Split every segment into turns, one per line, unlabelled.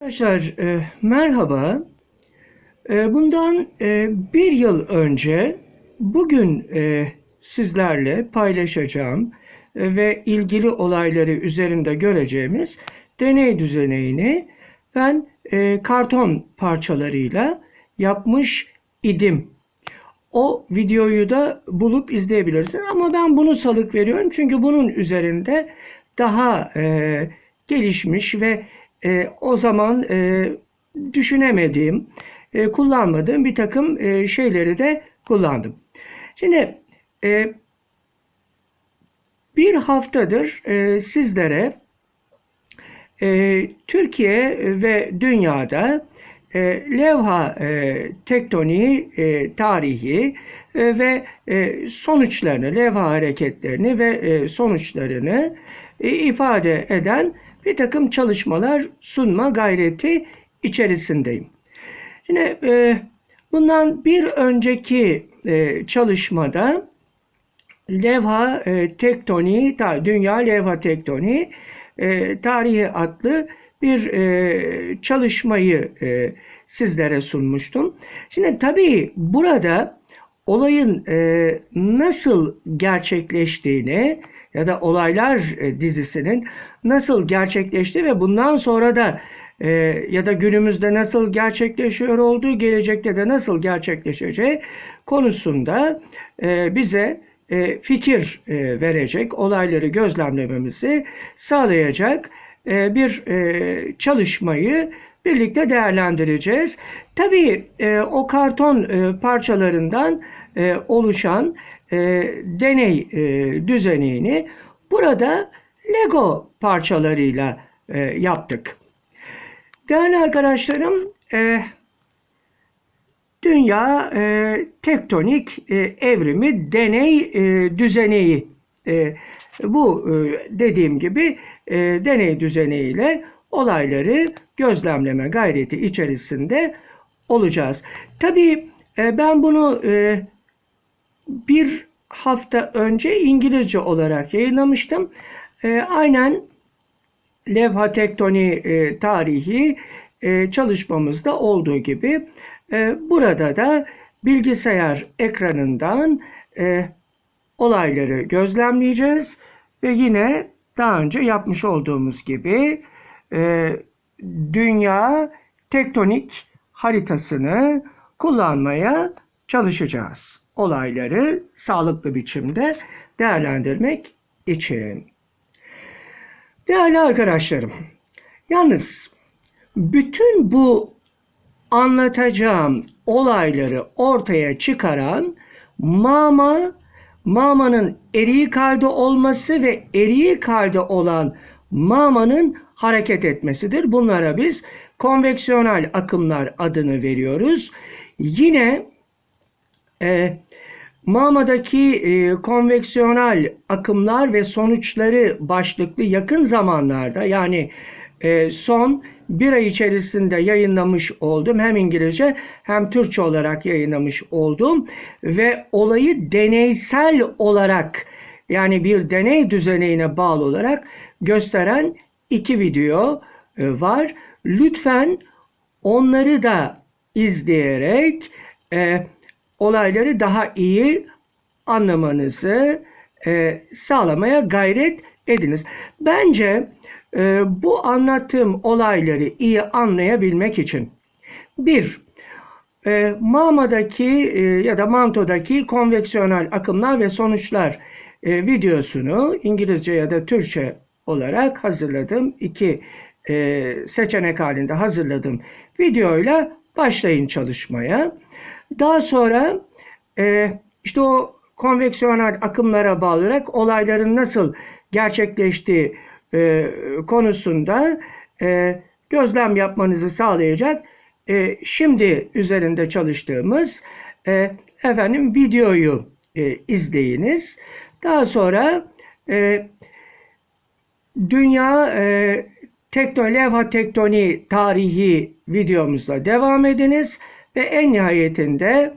Arkadaşlar e, merhaba. E, bundan e, bir yıl önce bugün e, sizlerle paylaşacağım e, ve ilgili olayları üzerinde göreceğimiz deney düzeneyini ben e, karton parçalarıyla yapmış idim. O videoyu da bulup izleyebilirsin ama ben bunu salık veriyorum çünkü bunun üzerinde daha e, gelişmiş ve e, o zaman e, düşünemediğim, e, kullanmadığım bir takım e, şeyleri de kullandım. Şimdi e, bir haftadır e, sizlere e, Türkiye ve dünyada e, levha e, tektoniği e, tarihi e, ve e, sonuçlarını, levha hareketlerini ve e, sonuçlarını e, ifade eden bir takım çalışmalar sunma gayreti içerisindeyim. Yine e, bundan bir önceki e, çalışmada levha e, tektoniği, ta- dünya levha tektoniği e, tarihi adlı bir e, çalışmayı e, sizlere sunmuştum. Şimdi tabii burada olayın e, nasıl gerçekleştiğini ya da olaylar e, dizisinin nasıl gerçekleştiği ve bundan sonra da e, ya da günümüzde nasıl gerçekleşiyor olduğu, gelecekte de nasıl gerçekleşeceği konusunda e, bize fikir verecek, olayları gözlemlememizi sağlayacak bir çalışmayı birlikte değerlendireceğiz. Tabii o karton parçalarından oluşan e, deney e, düzenini burada Lego parçalarıyla e, yaptık. Değerli arkadaşlarım, e, dünya e, tektonik e, evrimi deney e, düzeneyi e, bu e, dediğim gibi e, deney düzeneğiyle olayları gözlemleme gayreti içerisinde olacağız. Tabii e, ben bunu e, bir hafta önce İngilizce olarak yayınlamıştım. E, aynen levha tektoni e, tarihi e, çalışmamızda olduğu gibi e, burada da bilgisayar ekranından e, olayları gözlemleyeceğiz ve yine daha önce yapmış olduğumuz gibi e, dünya tektonik haritasını kullanmaya çalışacağız. Olayları sağlıklı biçimde değerlendirmek için. Değerli arkadaşlarım, yalnız bütün bu anlatacağım olayları ortaya çıkaran mama, mamanın eriği halde olması ve eriği halde olan mamanın hareket etmesidir. Bunlara biz konveksiyonel akımlar adını veriyoruz. Yine e, Mama'daki e, konveksiyonel akımlar ve sonuçları başlıklı yakın zamanlarda yani e, son bir ay içerisinde yayınlamış oldum. Hem İngilizce hem Türkçe olarak yayınlamış oldum. Ve olayı deneysel olarak yani bir deney düzenine bağlı olarak gösteren iki video e, var. Lütfen onları da izleyerek e, olayları daha iyi anlamanızı e, sağlamaya gayret ediniz. Bence e, bu anlattığım olayları iyi anlayabilmek için bir, e, Mama'daki e, ya da Manto'daki konveksiyonel akımlar ve sonuçlar e, videosunu İngilizce ya da Türkçe olarak hazırladım. İki e, seçenek halinde hazırladım videoyla başlayın çalışmaya. Daha sonra e, işte o konveksiyonel akımlara bağlı olarak olayların nasıl gerçekleştiği e, konusunda e, gözlem yapmanızı sağlayacak e, şimdi üzerinde çalıştığımız e, efendim videoyu e, izleyiniz. Daha sonra e, dünya e, tekno levha tektoni tarihi videomuzla devam ediniz ve en nihayetinde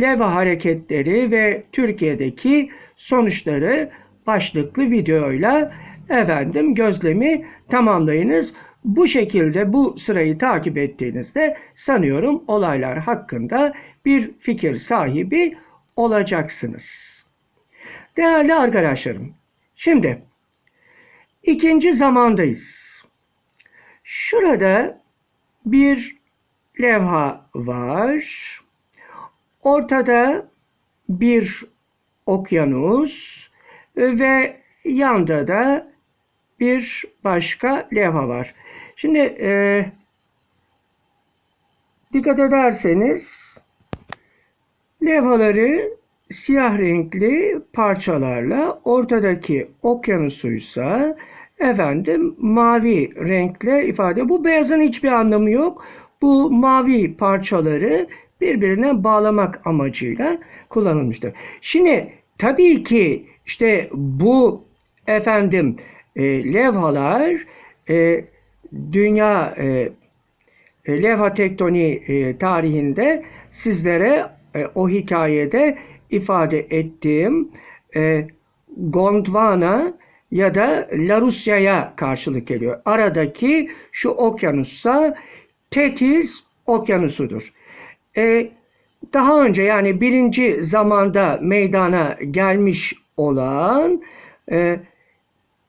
levha hareketleri ve Türkiye'deki sonuçları başlıklı videoyla efendim gözlemi tamamlayınız. bu şekilde bu sırayı takip ettiğinizde sanıyorum olaylar hakkında bir fikir sahibi olacaksınız. Değerli arkadaşlarım, şimdi ikinci zamandayız. Şurada bir levha var. Ortada bir okyanus ve yanda da bir başka levha var. Şimdi e, dikkat ederseniz levhaları siyah renkli parçalarla ortadaki okyanusuysa efendim mavi renkle ifade. Bu beyazın hiçbir anlamı yok. Bu mavi parçaları birbirine bağlamak amacıyla kullanılmıştır. Şimdi tabii ki işte bu efendim e, levhalar e, dünya e, e, levha tektoniği e, tarihinde sizlere e, o hikayede ifade ettiğim e, Gondwana ya da La Rusya'ya karşılık geliyor. Aradaki şu okyanussa Tetiz okyanusudur. E, daha önce yani birinci zamanda meydana gelmiş olan e,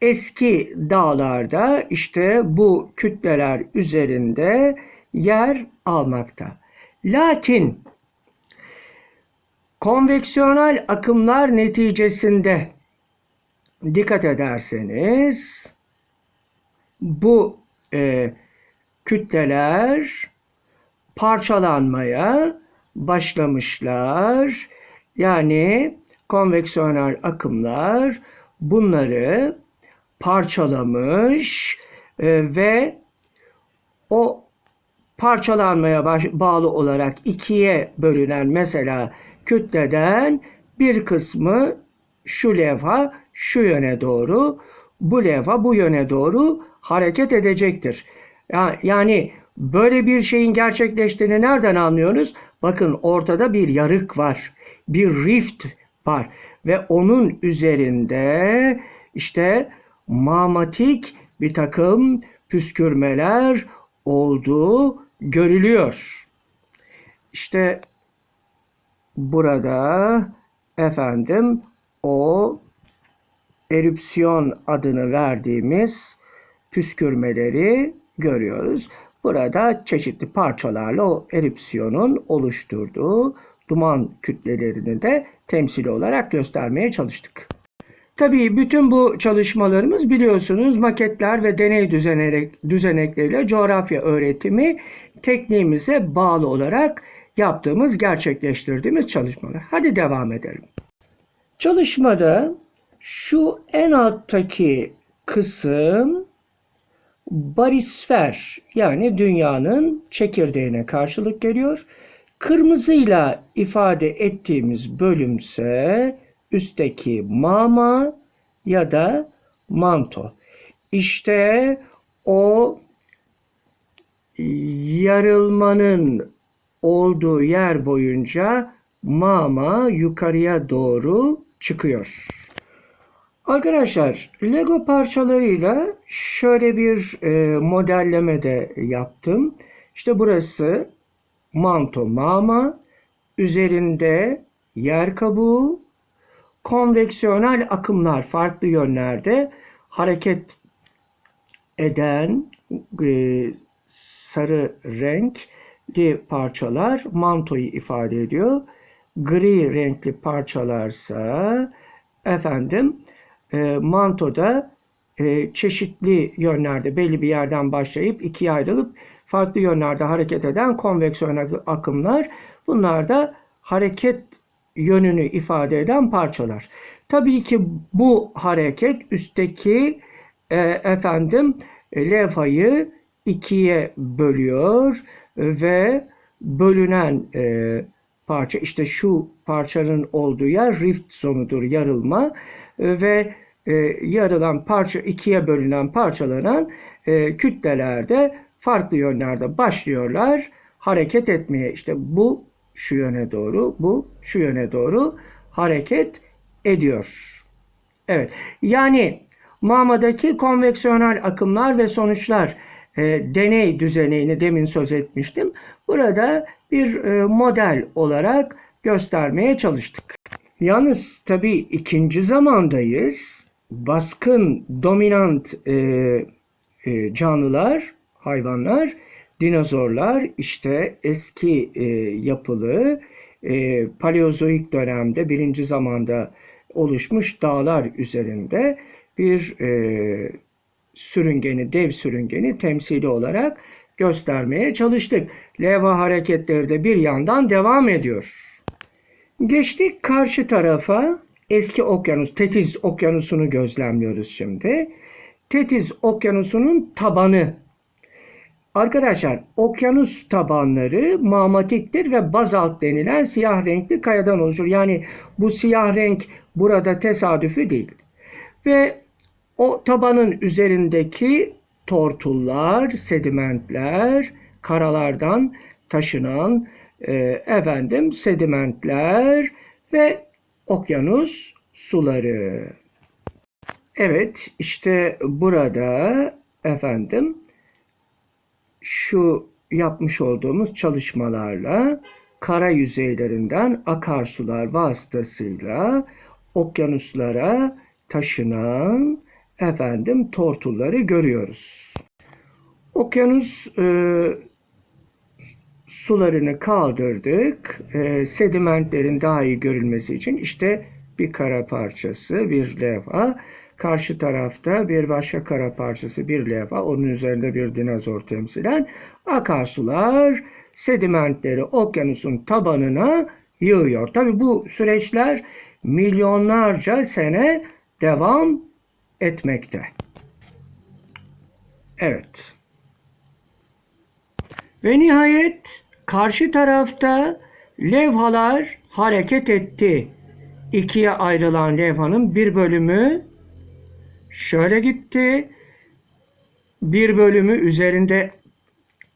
eski dağlarda işte bu kütleler üzerinde yer almakta. Lakin konveksiyonel akımlar neticesinde dikkat ederseniz bu e, kütleler parçalanmaya başlamışlar. Yani konveksiyonel akımlar bunları parçalamış e, ve o parçalanmaya bağlı olarak ikiye bölünen mesela kütleden bir kısmı şu levha şu yöne doğru, bu levha bu yöne doğru hareket edecektir. Yani böyle bir şeyin gerçekleştiğini nereden anlıyoruz? Bakın ortada bir yarık var. Bir rift var ve onun üzerinde işte mamatik bir takım püskürmeler olduğu görülüyor. İşte burada efendim o erupsiyon adını verdiğimiz püskürmeleri görüyoruz. Burada çeşitli parçalarla o erupsiyonun oluşturduğu duman kütlelerini de temsili olarak göstermeye çalıştık. Tabii bütün bu çalışmalarımız biliyorsunuz maketler ve deney düzenek, düzenekleriyle coğrafya öğretimi tekniğimize bağlı olarak yaptığımız, gerçekleştirdiğimiz çalışmalar. Hadi devam edelim. Çalışmada şu en alttaki kısım barisfer yani dünyanın çekirdeğine karşılık geliyor. Kırmızıyla ifade ettiğimiz bölümse üstteki mama ya da manto. İşte o yarılmanın olduğu yer boyunca mama yukarıya doğru çıkıyor. Arkadaşlar Lego parçalarıyla şöyle bir e, modelleme de yaptım. İşte burası manto mama, üzerinde yer kabuğu, konveksiyonel akımlar farklı yönlerde hareket eden e, sarı renkli parçalar mantoyu ifade ediyor. Gri renkli parçalarsa efendim e, mantoda e, çeşitli yönlerde belli bir yerden başlayıp ikiye ayrılıp farklı yönlerde hareket eden konveksiyonel akımlar. Bunlar da hareket yönünü ifade eden parçalar. Tabii ki bu hareket üstteki e, efendim levhayı ikiye bölüyor ve bölünen e, parça işte şu parçanın olduğu yer rift zonudur yarılma e, ve e, yarılan parça ikiye bölünen parçalanan e, kütlelerde farklı yönlerde başlıyorlar hareket etmeye işte bu şu yöne doğru, bu şu yöne doğru hareket ediyor. Evet. Yani Mama'daki konveksiyonel akımlar ve sonuçlar e, deney düzenini demin söz etmiştim. Burada bir e, model olarak göstermeye çalıştık. Yalnız tabii ikinci zamandayız. Baskın, dominant e, e, canlılar, hayvanlar, dinozorlar işte eski e, yapılı e, paleozoik dönemde birinci zamanda oluşmuş dağlar üzerinde bir e, sürüngeni, dev sürüngeni temsili olarak göstermeye çalıştık. Leva hareketleri de bir yandan devam ediyor. Geçtik karşı tarafa eski okyanus, Tetiz okyanusunu gözlemliyoruz şimdi. Tetiz okyanusunun tabanı. Arkadaşlar okyanus tabanları mağmatiktir ve bazalt denilen siyah renkli kayadan oluşur. Yani bu siyah renk burada tesadüfi değil. Ve o tabanın üzerindeki tortullar, sedimentler, karalardan taşınan e, efendim sedimentler ve okyanus suları. Evet, işte burada efendim şu yapmış olduğumuz çalışmalarla kara yüzeylerinden akarsular vasıtasıyla okyanuslara taşınan efendim tortulları görüyoruz. Okyanus e, sularını kaldırdık. E, sedimentlerin daha iyi görülmesi için işte bir kara parçası, bir levha. Karşı tarafta bir başka kara parçası, bir levha. Onun üzerinde bir dinozor temsilen. Akarsular sedimentleri okyanusun tabanına yığıyor. Tabi bu süreçler milyonlarca sene devam etmekte. Evet. Ve nihayet karşı tarafta levhalar hareket etti. İkiye ayrılan levhanın bir bölümü şöyle gitti. Bir bölümü üzerinde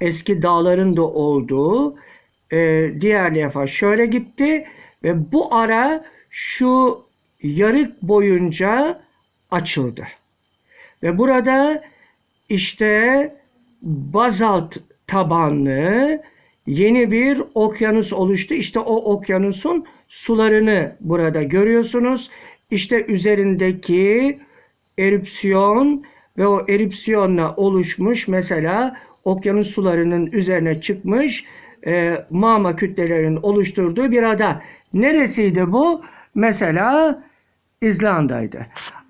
eski dağların da olduğu e, diğer levha şöyle gitti ve bu ara şu yarık boyunca açıldı. Ve burada işte bazalt tabanlı yeni bir okyanus oluştu. İşte o okyanusun sularını burada görüyorsunuz. İşte üzerindeki erupsiyon ve o erupsiyonla oluşmuş mesela okyanus sularının üzerine çıkmış e, mağma kütlelerinin oluşturduğu bir ada. Neresiydi bu? Mesela İzlanda'ydı.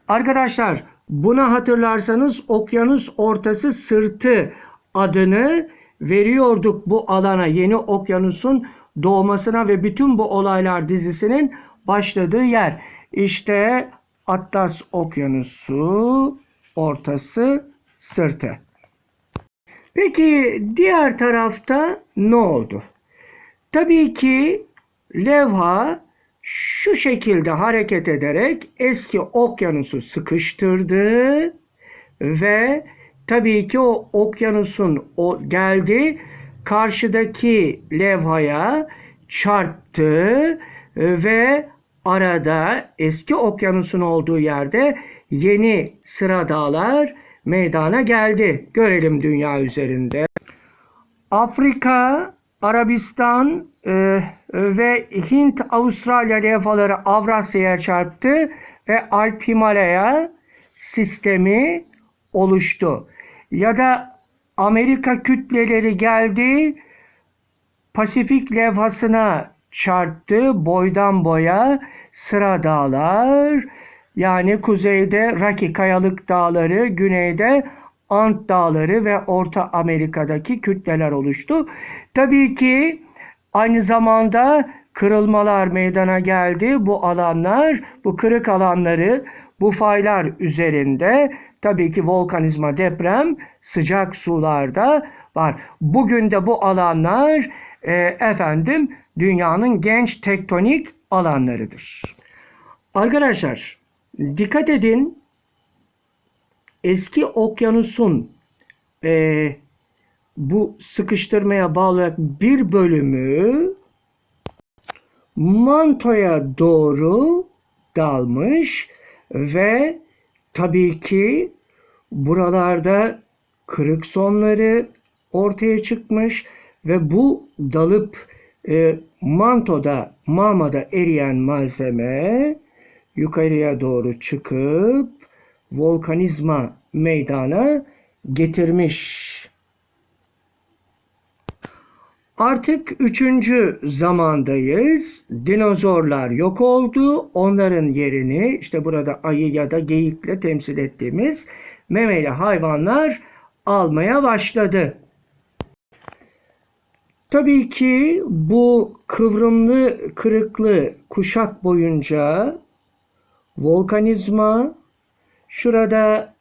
Arkadaşlar buna hatırlarsanız okyanus ortası sırtı adını veriyorduk bu alana yeni okyanusun doğmasına ve bütün bu olaylar dizisinin başladığı yer. İşte Atlas Okyanusu ortası sırtı. Peki diğer tarafta ne oldu? Tabii ki levha şu şekilde hareket ederek eski okyanusu sıkıştırdı ve tabii ki o okyanusun o geldi karşıdaki levhaya çarptı ve arada eski okyanusun olduğu yerde yeni sıra dağlar meydana geldi. Görelim dünya üzerinde. Afrika, Arabistan e, ve Hint, Avustralya levhaları Avrasya'ya çarptı ve Alp Himalaya sistemi oluştu. Ya da Amerika kütleleri geldi, Pasifik levhasına çarptı boydan boya sıra dağlar yani kuzeyde Rocky Kayalık Dağları, güneyde Ant Dağları ve Orta Amerika'daki kütleler oluştu. Tabii ki aynı zamanda kırılmalar meydana geldi. Bu alanlar, bu kırık alanları, bu faylar üzerinde tabii ki volkanizma, deprem, sıcak sularda var. Bugün de bu alanlar e, efendim dünyanın genç tektonik alanlarıdır. Arkadaşlar dikkat edin eski okyanusun e, bu sıkıştırmaya bağlı olarak bir bölümü mantoya doğru dalmış ve tabii ki buralarda kırık sonları ortaya çıkmış ve bu dalıp e, mantoda, mamada eriyen malzeme yukarıya doğru çıkıp volkanizma meydana getirmiş. Artık üçüncü zamandayız. Dinozorlar yok oldu. Onların yerini işte burada ayı ya da geyikle temsil ettiğimiz memeli hayvanlar almaya başladı. Tabii ki bu kıvrımlı kırıklı kuşak boyunca volkanizma, şurada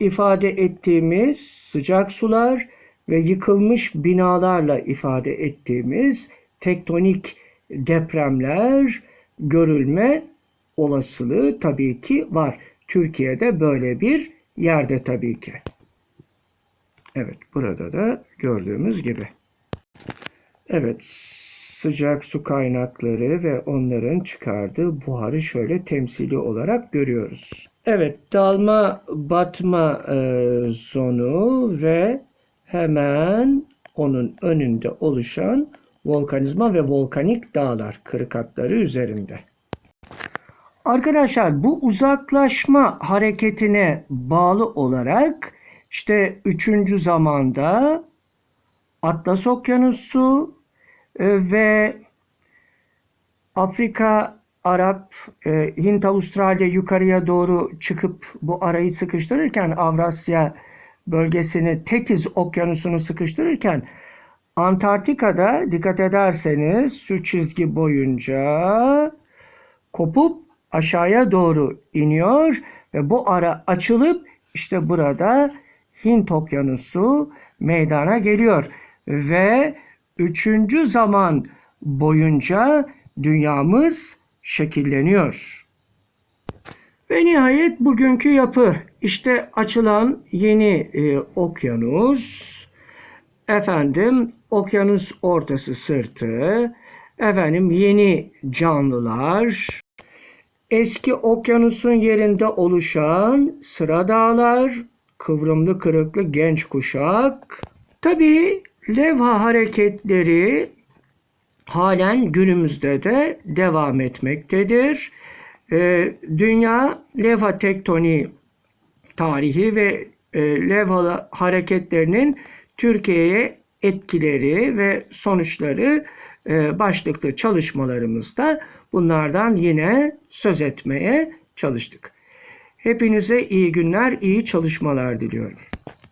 ifade ettiğimiz sıcak sular ve yıkılmış binalarla ifade ettiğimiz tektonik depremler görülme olasılığı tabii ki var. Türkiye'de böyle bir yerde tabii ki. Evet burada da gördüğümüz gibi. Evet sıcak su kaynakları ve onların çıkardığı buharı şöyle temsili olarak görüyoruz. Evet dalma batma e, zonu ve hemen onun önünde oluşan volkanizma ve volkanik dağlar kırık hatları üzerinde. Arkadaşlar bu uzaklaşma hareketine bağlı olarak işte üçüncü zamanda Atlas Okyanusu e, ve Afrika, Arap, e, Hint, Avustralya yukarıya doğru çıkıp bu arayı sıkıştırırken Avrasya bölgesini Tetiz Okyanusu'nu sıkıştırırken Antarktika'da dikkat ederseniz şu çizgi boyunca kopup aşağıya doğru iniyor ve bu ara açılıp işte burada Hint Okyanusu meydana geliyor ve üçüncü zaman boyunca dünyamız şekilleniyor. Ve nihayet bugünkü yapı işte açılan yeni e, okyanus, efendim okyanus ortası sırtı, efendim yeni canlılar, eski okyanusun yerinde oluşan sıra dağlar, kıvrımlı kırıklı genç kuşak. Tabii levha hareketleri halen günümüzde de devam etmektedir. Ee, dünya levha tektoniği tarihi ve e, levha hareketlerinin Türkiye'ye etkileri ve sonuçları e, başlıklı çalışmalarımızda bunlardan yine söz etmeye çalıştık. Hepinize iyi günler, iyi çalışmalar diliyorum.